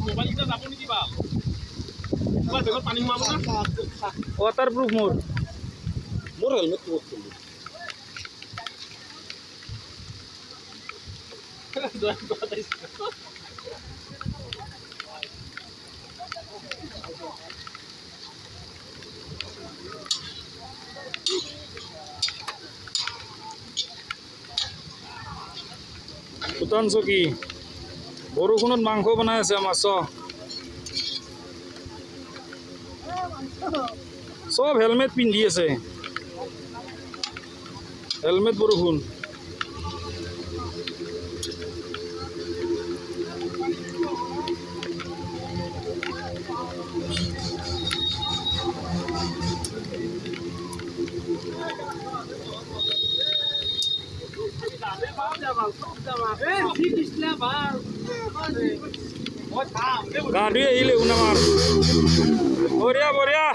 মোবাইলটা যাব নেকি বা তোমাৰ বেগত পানী সোমাব না ৱাটাৰ প্ৰুফ মোৰ মোৰ হেলমেট ক'ত ভূটান চকী বৰষুণত মাংস বনাই আছে মাছ চব হেলমেট পিন্ধি আছে। হেলমেট বৰষুণ। বঢ়িয়া বঢ়িয়া